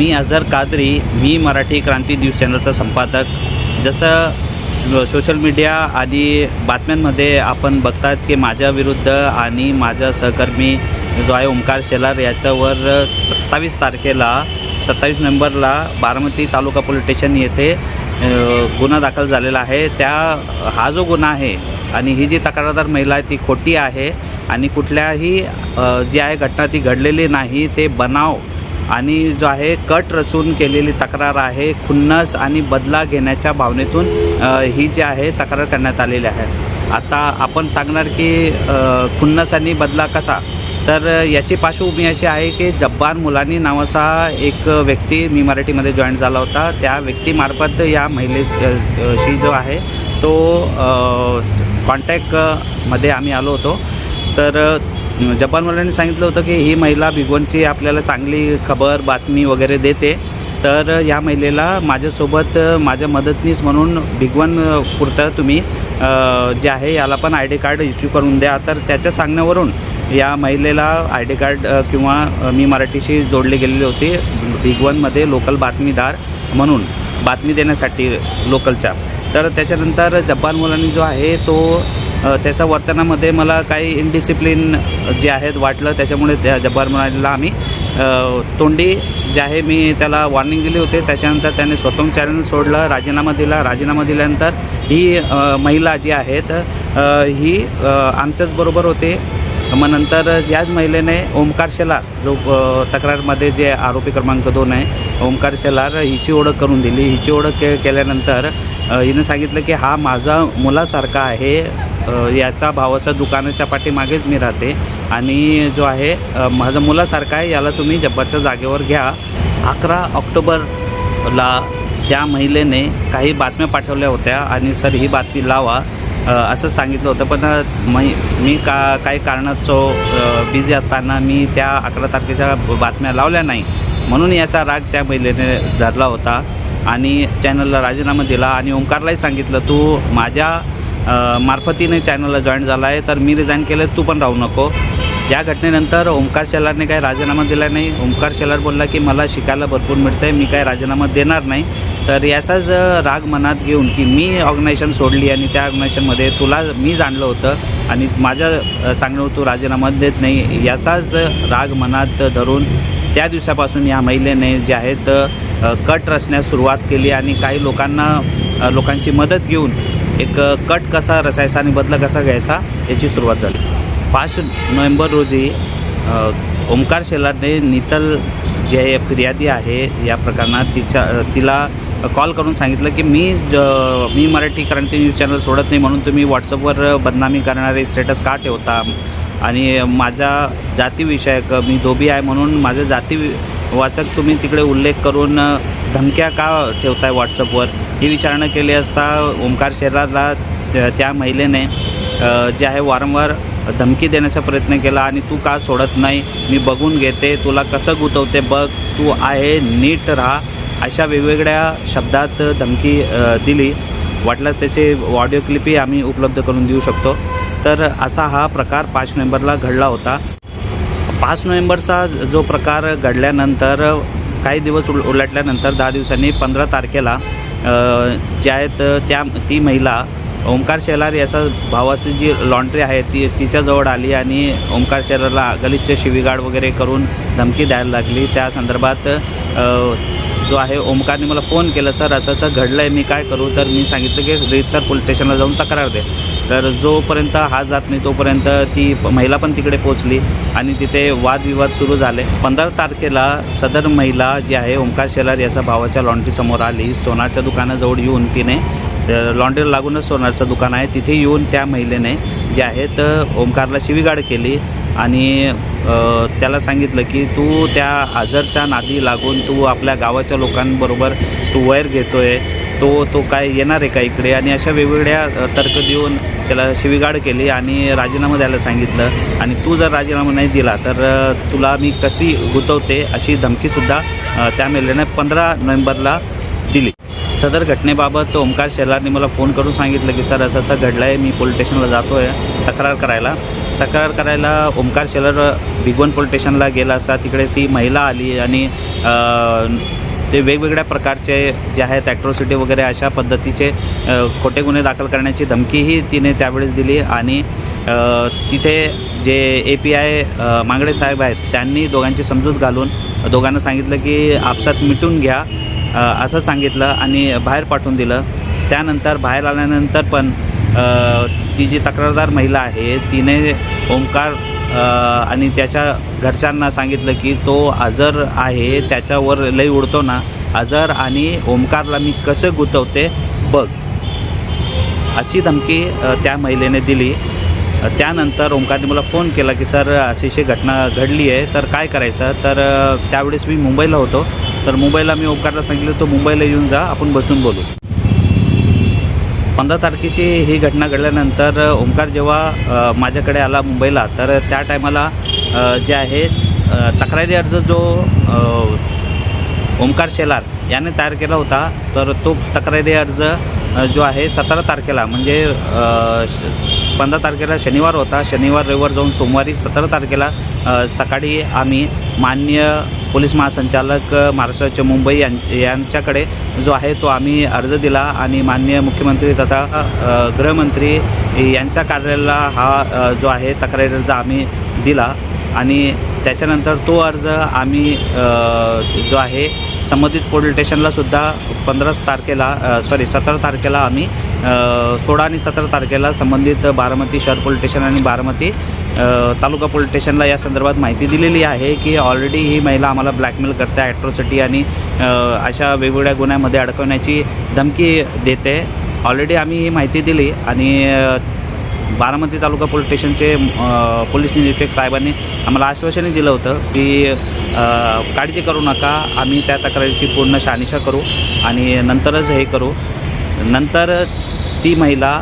मी अझर कादरी मी मराठी क्रांती न्यूज चॅनलचा संपादक. जसं सोशल मीडिया आणि बातम्यांमध्ये आपण बघतात की माझ्या विरुद्ध आणि माझा सहकर्मी जो आहे ओंकार शेलार याच्यावर सत्तावीस तारखेला सत्तावीस नोव्हेंबरला बारामती तालुका पोलीस स्टेशन येथे गुन्हा दाखल झालेला आहे. त्या हा जो गुन्हा आहे आणि ही जी तक्रारदार महिला आहे ती खोटी आहे आणि कुठल्याही जी आहे घटना ती घडलेली नाही ते बनाव आणि जो आहे कट रचून केलेली तक्रार आहे खुन्नस आणि बदला घेण्याच्या भावनेतून ही जी आहे तक्रार करण्यात आलेली आहे. आता आपण सांगणार की खुन्नस आणि बदला कसा? तर याची पार्श्वभूमी अशी आहे की जब्बार मुलानी नावाचा एक व्यक्ती मी मराठीमध्ये जॉईन झाला होता. त्या व्यक्तीमार्फत या महिलेशी जो आहे तो कॉन्टॅक्टमध्ये आम्ही आलो होतो. तर जपानवाल्यांनी सांगितलं होतं की ही महिला भिगवणची आपल्याला चांगली खबर बातमी वगैरे देते. तर या महिलेला माझ्यासोबत माझ्या मदतनीस म्हणून भिगवण पुरतं तुम्ही. जे आहे याला पण आय डी कार्ड इश्यू करून द्या. तर त्याच्या सांगण्यावरून या महिलेला आय डी कार्ड किंवा मी मराठीशी जोडले गेलेले होते भिगवणमध्ये लोकल बातमीदार म्हणून बातमी देण्यासाठी लोकलच्या. तर त्याच्यानंतर जब्बार मुलांनी जो आहे तो त्याच्या वर्तनामध्ये मला काही इनडिसिप्लिन जे आहेत वाटलं त्याच्यामुळे त्या जब्बार मनाला आम्ही. तोंडी जे आहे मी त्याला वॉर्निंग दिली होते. त्याच्यानंतर त्याने स्वतः चॅनल सोडलं राजीनामा दिला. राजीनामा दिल्यानंतर ही महिला जी आहेत ही आमच्याच बरोबर होते. मग नंतर याच महिलेने ओमकार शेलार जो तक्रारमध्ये जे आरोपी क्रमांक दोन आहे ओमकार शेलार हिची ओळख करून दिली. हिची ओळख के केल्यानंतर हिनं सांगितलं की हा माझा मुलासारखा आहे. याचा भावाचा दुकानाच्या पाठीमागेच मी राहते. आणि जो आहे माझा मुलासारखा आहे याला तुम्ही जब्बरच्या जागेवर घ्या. अकरा ऑक्टोबरला त्या महिलेने काही बातम्या पाठवल्या होत्या आणि सर ही बातमी लावा असं सांगितलं होतं. पण मी मै मी का काही कारणास्तव बिझी असताना मी त्या अकरा तारखेच्या बातम्या लावल्या नाही. म्हणून याचा राग त्या महिलेने धरला होता आणि चॅनलला राजीनामा दिला आणि ओंकारलाही सांगितलं तू माझ्या मार्फतीने चॅनलला जॉईन झाला आहे तर मी रिझाईन केलं तू पण राहू नको. या घटनेनंतर ओंकार शेलारने काही राजीनामा दिला नाही. ओंकार शेलार बोलला की मला शिकायला भरपूर मिळतं आहे मी काही राजीनामा देणार नाही. तर याचाच राग मनात घेऊन की मी ऑर्गनायझेशन सोडली आणि त्या ऑर्गनायझेशनमध्ये तुला मी जाणलं होतं आणि माझ्या सांगणं तू राजीनामा देत नाही. याचाच राग मनात धरून त्या दिवसापासून या महिलेने जे आहेत कट रचण्यास सुरुवात केली आणि काही लोकांना लोकांची मदत घेऊन एक कट कसा रचायचा आणि बदला कसा घ्यायचा याची सुरुवात झाली. पाच नोव्हेंबर रोजी ओंकार ओमकार शेलारने नितल जे फिर्यादी आहे या प्रकरणात तिच्या तिला कॉल करून सांगितलं की मी ज मी मराठी क्रांती न्यूज चॅनल सोडत नाही म्हणून तुम्ही व्हॉट्सअपवर बदनामी करणारे स्टेटस का ठेवता? आणि माझा जातीविषयक मी धोबी आहे म्हणून माझं जाती वाचक तुम्ही तिकडे उल्लेख करून धमक्या का ठेवताय व्हॉट्सअपवर ही विचारणा केली असता ओंकार शेलारला त्या- महिलेने जे आहे वारंवार धमकी देण्याचा प्रयत्न केला आणि तू का सोडत नाही? मी बघून घेते तुला कसं गुतवते बघ तू आहे नीट राहा अशा वेगवेगळ्या शब्दात धमकी दिली. वाटल्यास त्याचे ऑडिओ क्लिपही आम्ही उपलब्ध करून देऊ शकतो. तर असा हा प्रकार पाच नोव्हेंबरला घडला होता. पाच नोव्हेंबरचा जो प्रकार घडल्यानंतर काही दिवस उल उलटल्यानंतर दहा दिवसांनी पंधरा तारखेला ज्या जे आहेत त्या ती महिला ओंकार शेलार याचा भावाची जी लॉन्ड्री आहे ती तिच्याजवळ आली आणि ओंकार शेलारला गलिच्छ शिवीगाड वगैरे करून धमकी द्यायला लागली. त्या संदर्भात जो आहे ओमकारने मला फोन केला सर असं असं घडलं आहे मी काय करू? तर मी सांगितलं की रीतसर पोलीस स्टेशनला जाऊन तक्रार दे. तर जोपर्यंत हा जात नाही तोपर्यंत ती महिला पण तिकडे पोचली आणि तिथे वादविवाद सुरू झाले. पंधरा तारखेला सदर महिला जी आहे ओमकार शेलार याच्या भावाच्या लॉन्ड्रीसमोर आली. सोनारच्या दुकानाजवळ येऊन तिने लॉन्ड्रीला लागूनच सोनारचं दुकान आहे. तिथे येऊन त्या महिलेने जे आहेत ओमकारला शिवीगाड केली. आणि त्याला सांगितलं की तू त्या आजरच्या नादी लागून तू आपल्या गावाच्या लोकांबरोबर तू वैर घेतो आहे तो तो काय येणार आहे का इकडे? आणि अशा वेगवेगळ्या तर्क देऊन त्याला शिवीगाड केली आणि राजीनामा द्यायला सांगितलं. आणि तू जर राजीनामा नाही दिला तर तुला मी कशी गुतवते अशी धमकीसुद्धा त्या महिलेने पंधरा नोव्हेंबरला दिली. सदर घटनेबाबत ओंकार शेलारने मला फोन करून सांगितलं की सर असं असं घडलं आहे मी पोलीस स्टेशनला जातो आहे तक्रार करायला. तक्रार करायला ओमकार शेलर भिगवण पोलीस स्टेशनला गेला असता तिकडे ती महिला आली आणि ते वेगवेगळ्या प्रकारचे जे आहेत ॲट्रॉसिटी वगैरे अशा पद्धतीचे खोटे गुन्हे दाखल करण्याची धमकीही तिने त्यावेळेस दिली. आणि तिथे जे ए पी आय मांगडे साहेब आहेत त्यांनी दोघांची समजूत घालून दोघांना सांगितलं की आपसात मिटून घ्या असं सांगितलं आणि बाहेर पाठवून दिलं. त्यानंतर बाहेर आल्यानंतर पण ती जी तक्रारदार महिला आहे तिने ओंकार आणि त्याच्या घरच्यांना सांगितलं की तो आजर आहे त्याच्यावर लई उडतो ना आजर आणि ओंकारला मी कसं गुतवते बघ. अशी धमकी त्या महिलेने दिली. त्यानंतर ओंकारने मला फोन केला की सर अशी अशी घटना घडली आहे तर काय करायचं? तर त्यावेळेस मी मुंबईला होतो. तर मुंबईला मी ओंकारला सांगितलं तो मुंबईला येऊन जा आपण बसून बोलू. पंधरा तारखेची ही घटना घडल्यानंतर ओंकार जेव्हा माझ्याकडे आला मुंबईला तर त्या टायमाला जे आहे तक्रारी अर्ज जो ओंकार शेलार याने तयार केला होता तर तो तक्रारी अर्ज जो आहे सतरा तारखेला म्हणजे पंधरा तारखेला शनिवार होता. शनिवार रविवार जाऊन सोमवारी सतरा तारखेला सकाळी आम्ही मान्य पोलीस महासंचालक महाराष्ट्राच्या महाराष्ट्राचे मुंबई यां यांच्याकडे जो आहे तो आम्ही अर्ज दिला आणि मान्य मुख्यमंत्री तथा गृहमंत्री यांच्या कार्यालयाला हा जो आहे तक्रारी अर्ज आम्ही दिला आणि त्याच्यानंतर तो अर्ज आम्ही जो आहे संबंधित पोलीस स्टेशनला सुद्धा पंधरा तारखेला सॉरी सतरा तारखेला आम्ही सोळा आणि सतरा तारखेला संबंधित बारामती शहर पोलीस स्टेशन आणि बारामती तालुका पोलीस स्टेशनला या संदर्भात माहिती दिलेली आहे की ऑलरेडी ही महिला आम्हाला ब्लॅकमेल करते ॲट्रॉसिटी आणि अशा वेगवेगळ्या गुन्ह्यामध्ये अडकवण्याची धमकी देते. ऑलरेडी आम्ही ही माहिती दिली आणि बारामती तालुका पोलीस स्टेशनचे पोलीस निरीक्षक साहेबांनी आम्हाला आश्वासनही दिलं होतं की काळजी करू नका आम्ही त्या तक्रारीची पूर्ण शहानिशा करू आणि नंतरच हे करू. नंतर ती महिला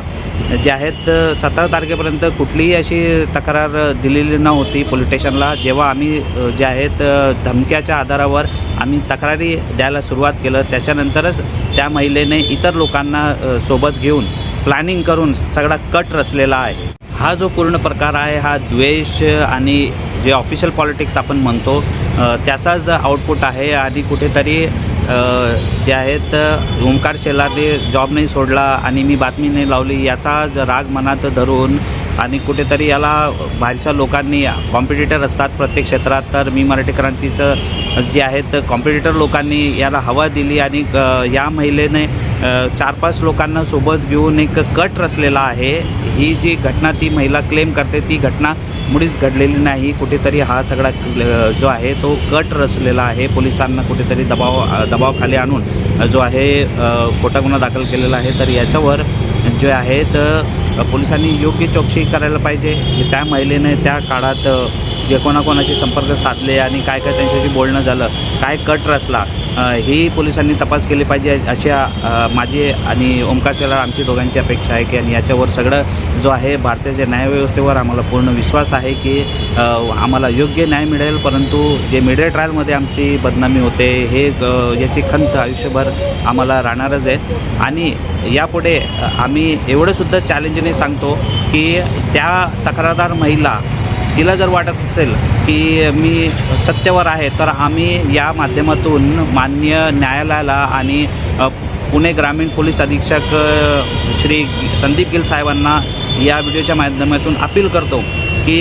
जे आहेत सतरा तारखेपर्यंत कुठलीही अशी तक्रार दिलेली नव्हती पोलीस स्टेशनला जेव्हा आम्ही जे आहेत धमक्याच्या आधारावर आम्ही तक्रारी द्यायला सुरुवात केलं त्याच्यानंतरच त्या महिलेने इतर लोकांना सोबत घेऊन प्लॅनिंग करून सगळा कट रचलेला आहे. हा जो पूर्ण प्रकार आहे हा द्वेष आणि जे ऑफिशियल पॉलिटिक्स आपण म्हणतो त्याचाच आउटपुट आहे आणि कुठेतरी जे आहेत अ, ओंकार शेलारने जॉब नाही सोडला आणि मी बातमी नाही लावली याचा ज राग मनात धरून आणि कुठेतरी याला बाहेरच्या लोकांनी कॉम्पिटिटर असतात प्रत्येक क्षेत्रात. तर मी मराठी क्रांतीचं जे आहेत कॉम्पिटिटर लोकांनी याला हवा दिली आणि या महिलेने चार पाच लोकांना सोबत घेऊन एक कट रचलेला आहे. ही जी घटना ती महिला क्लेम करते ती घटना मुळीच घडलेली नाही. कुठेतरी हा सगळा जो आहे तो कट रचलेला आहे. पोलिसांना कुठेतरी दबाव दबावखाली दबावाखाली आणून जो आहे खोटा गुन्हा दाखल केलेला आहे. तर याच्यावर जे आहेत तर पोलिसांनी योग्य चौकशी करायला पाहिजे. त्या महिलेने त्या काळात जे कोणाकोणाशी संपर्क साधले आणि काय काय त्यांच्याशी बोलणं झालं काय कट रचला ही पोलिसांनी तपास केली पाहिजे अशी माझी आणि ओमकार शेलार आमची दोघांची अपेक्षा आहे की आणि याच्यावर सगळं जो आहे भारताच्या न्यायव्यवस्थेवर आम्हाला पूर्ण विश्वास आहे की आम्हाला योग्य न्याय मिळेल परंतु जे मीडिया ट्रायलमध्ये आमची बदनामी होते हे याची खंत आयुष्यभर आम्हाला राहणारच आहे. आणि यापुढे आम्ही एवढंसुद्धा चॅलेंजने सांगतो की त्या तक्रारदार महिला तिला जर वाटत असेल की मी सत्तेवर आहे तर आम्ही या माध्यमातून मान्य न्यायालयाला आणि पुणे ग्रामीण पोलीस अधीक्षक श्री संदीप गिल साहेबांना या व्हिडिओच्या माध्यमातून अपील करतो की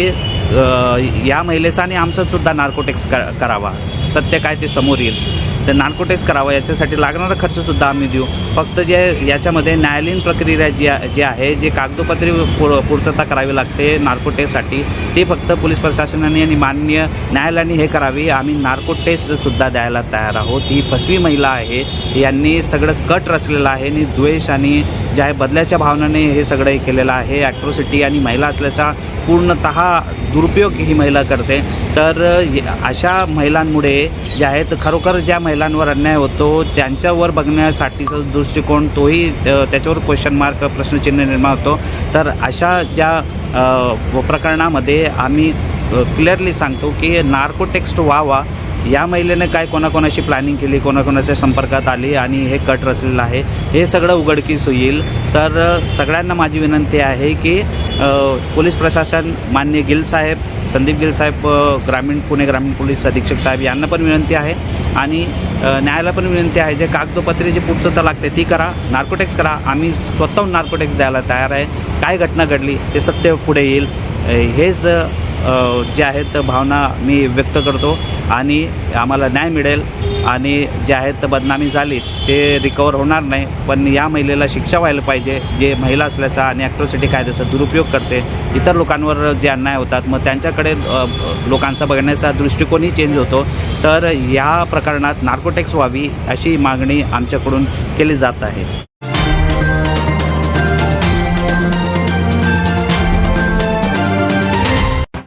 या महिलेचा आणि आमचासुद्धा नार्कोटेक्स क करावा. सत्य काय ते समोर येईल. तर नार्कोटेक्स करावं याच्यासाठी लागणारा खर्चसुद्धा आम्ही देऊ. फक्त जे याच्यामध्ये न्यायालयीन प्रक्रिया जी जी आहे जे कागदोपत्री पूर पूर्तता करावी लागते नार्कोटेक्ससाठी ते फक्त पोलीस प्रशासनाने आणि मान्य न्यायालयाने हे करावी. आम्ही नार्को टेस्टसुद्धा द्यायला तयार आहोत. ही फसवी महिला आहे. यांनी सगळं कट रचलेलं आहे आणि द्वेष आणि जे आहे बदल्याच्या भावनाने हे सगळं हे केलेलं आहे. ॲक्ट्रोसिटी आणि महिला असल्याचा पूर्णतः दुरुपयोग ही महिला करते. तर अशा महिलांमुळे जे आहेत खरोखर ज्या महिलांवर अन्याय होतो त्यांच्यावर बघण्यासाठीचा दृष्टिकोन तोही त्याच्यावर क्वेश्चन मार्क प्रश्नचिन्ह निर्माण होतो. तर अशा ज्या प्रकरणामध्ये आम्ही क्लिअरली सांगतो की नार्कोटेक्स्ट व्हावा या महिलेने काय कोणाकोणाशी प्लॅनिंग केली कोणाकोणाच्या संपर्कात आली आणि हे कट रचलेलं आहे हे सगळं उघडकीस होईल तर सगळ्यांना माझी विनंती आहे की पोलीस प्रशासन मान्य गिल साहेब संदीप गिल साहेब ग्रामीण पुणे ग्रामीण पोलीस अधीक्षक साहेब यांना पण विनंती आहे. आणि न्यायाला पण विनंती आहे जे कागदोपत्री जी पूर्तता लागते ती करा नार्कोटेक्स करा. आम्ही स्वतःहून नार्कोटेक्स द्यायला तयार आहे. काय घटना घडली ते सत्य पुढे येईल. हेच जे आहेत भावना मी व्यक्त करतो आणि आम्हाला न्याय मिळेल आणि जे आहेत बदनामी झाली ते रिकवर होणार नाही. पण या महिलेला शिक्षा व्हायला पाहिजे जे महिला असल्याचा आणि ॲक्ट्रोसिटी कायद्याचा दुरुपयोग करते इतर लोकांवर जे अन्याय होतात मग त्यांच्याकडे लोकांचा बघण्याचा दृष्टिकोनही चेंज होतो. तर या प्रकरणात नार्कोटेक्स व्हावी अशी मागणी आमच्याकडून केली जात आहे.